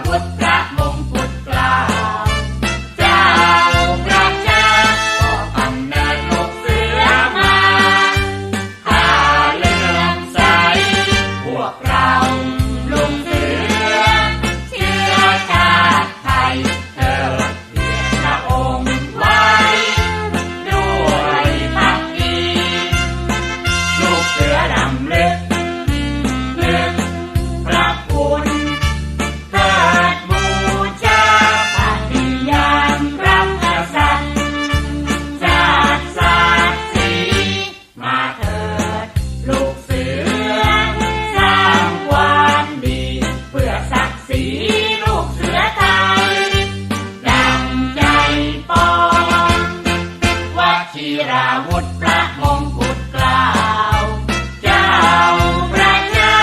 would die. สีลูกเสือตายดังใจปองว่าชีราวุธพระมงกุฎกล้าเจ้าประชา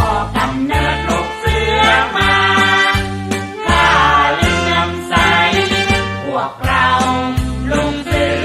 ก็กำเนิดลูกเสือมาข้าเลื่อมใสพวกเราลุงเสือ